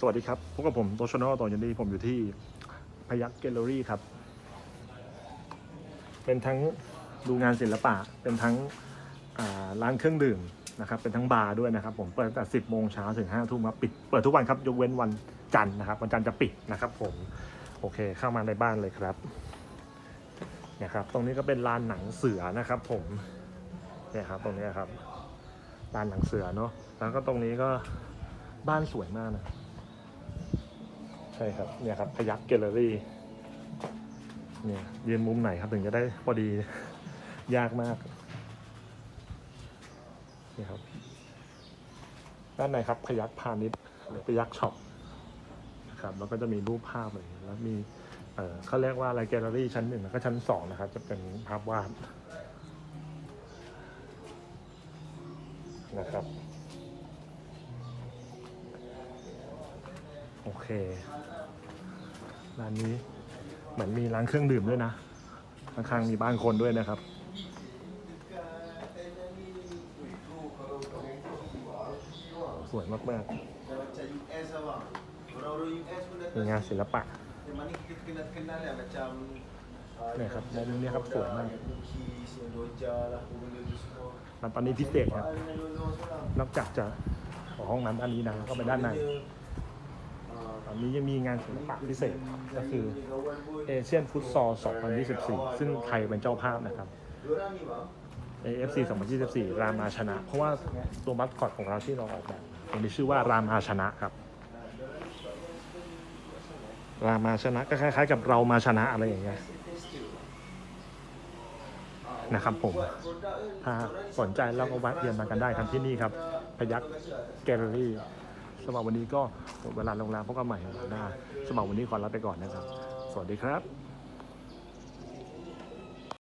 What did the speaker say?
สวัสดีครับ พบกับผมโตชโนต่อยันดีผมอยู่ที่พยัคฆ์แกลเลอรี่ครับ เป็นทั้งดูงานศิลปะ เป็นทั้งร้านเครื่องดื่มนะครับ เป็นทั้งบาร์ด้วยนะครับ ผมเปิดตั้งแต่10โมงเช้าถึง5ทุ่มครับปิด เปิดทุกวันครับ ยกเว้นวันจันทร์นะครับ วันจันทร์จะปิดนะครับ ผม โอเค เข้ามาในบ้านเลยครับเนี่ยครับ ตรงนี้ก็เป็นลานหนังเสือนะครับ ผม เนี่ยครับ ตรงนี้ครับ ลานหนังเสือเนาะ แล้วก็ตรงนี้ก็บ้านสวยมากนะ ใช่ครับเนี่ยครับพยักแกลเลอรี่เนี่ยยืนมุมไหนครับถึงจะได้พอดียากมากนี่ครับด้านในครับพยักพาณิชย์หรือพยักช็อปนะครับแล้วก็จะมีรูปภาพอะไรแล้วมีเออเขาเรียกว่าอะไรแกลเลอรี่ชั้นหนึ่งแล้วก็ชั้นสองนะครับ จะเป็นภาพวาดนะครับ โอเค ร้านนี้เหมือนมีร้านเครื่องดื่มด้วยนะ ข้างๆมีบ้านคนด้วยนะครับ สวยมากๆมีงานศิลปะนี่ครับร้านนี้ครับสวยมากแล้วตอนนี้พิเศษครับ นอกจากจะห้องน้ำด้านนี้นะเข้าไปด้านใน ตอนนี้ยังมีงานศิลปะพิเศษก็คือเอเชียนฟุตซอล 2024 ซึ่งไทยเป็นเจ้าภาพนะครับ AFC 2024 รามาชนะ เพราะว่าตัวมัสคอตของเราที่เราออกแบบมันมีชื่อว่ารามาชนะครับ รามาชนะก็คล้ายๆ กับเรามาชนะอะไรอย่างเงี้ยนะครับผม ถ้าสนใจเราก็แวะเวียนมากันได้ครับที่นี่ครับ พยักแกลเลอรี่ สำหรับวันนี้ก็หมดเวลาลงแล้วพบกันใหม่วันหน้าสำหรับวันนี้ขอลาไปก่อนนะครับ สวัสดีครับ